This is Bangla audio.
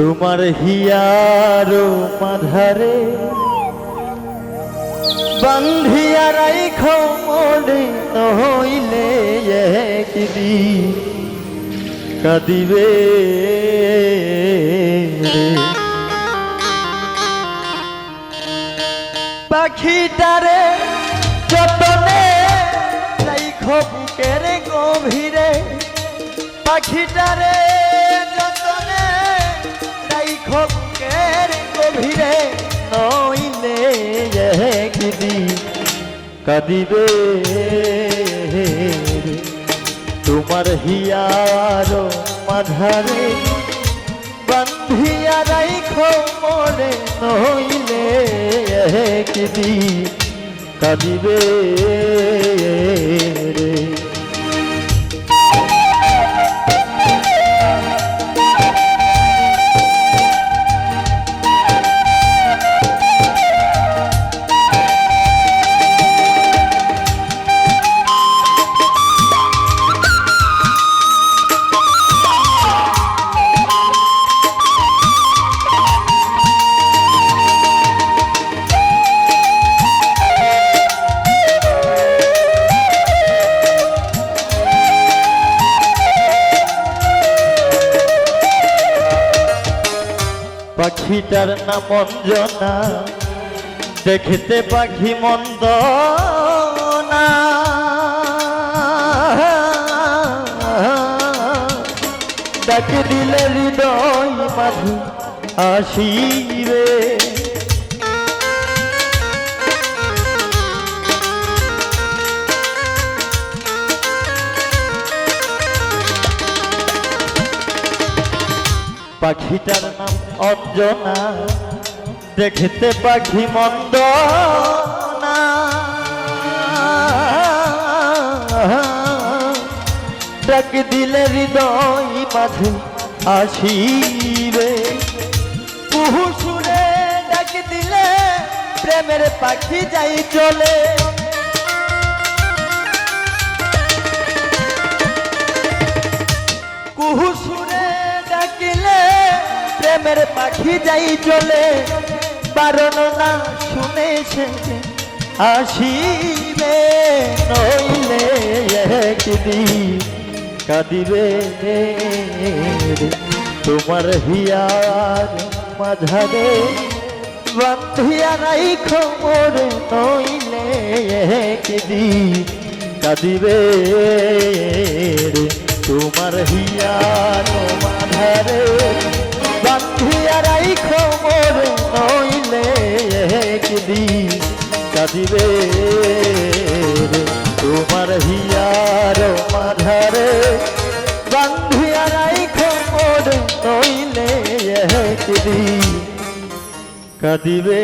তোমার হিয়ার মাধারে বান্ধিয়া রাইখ মনে নইলে একদি কাঁদিবে পাখিটারে যতনে রাইখ বুকের গভীরে, পাখিটারে কাঁদিবে রে। তোমার হিয়ার মাধারে বান্ধিয়া রাইখ মনে নইলে একদি কাঁদিবে রে পাখিটার নাম অঞ্জনা। দেখতে পাখি মন্দ না ডাকে দিলে হৃদয় মাঝি আসিবে। পাখিটার নাম অঞ্জনা। দেখতে পাখি মন্দ ডাক দিলে হৃদয় মাঝে আসিবে। কুহু সুরে ডাক দিলে প্রেমের পাখি যাই চলে। প্রেমের পাখি যাই চলে, বারণ না শুনেছে আসিবে, নইলে একদিন কাঁদিবে। তোমার হিয়ার মাঝারে বান্ধিয়া নাই মোরে, নইলে একদিন কাঁদিবে। তোমার হিয়ার মাঝারে বান্ধিয়া রাইখ মোরে নইলে একদিন কাঁদিবে। তোমার হিয়ার মাধারে বান্ধিয়া রাইখ মোরে নইলে একদিন কাঁদিবে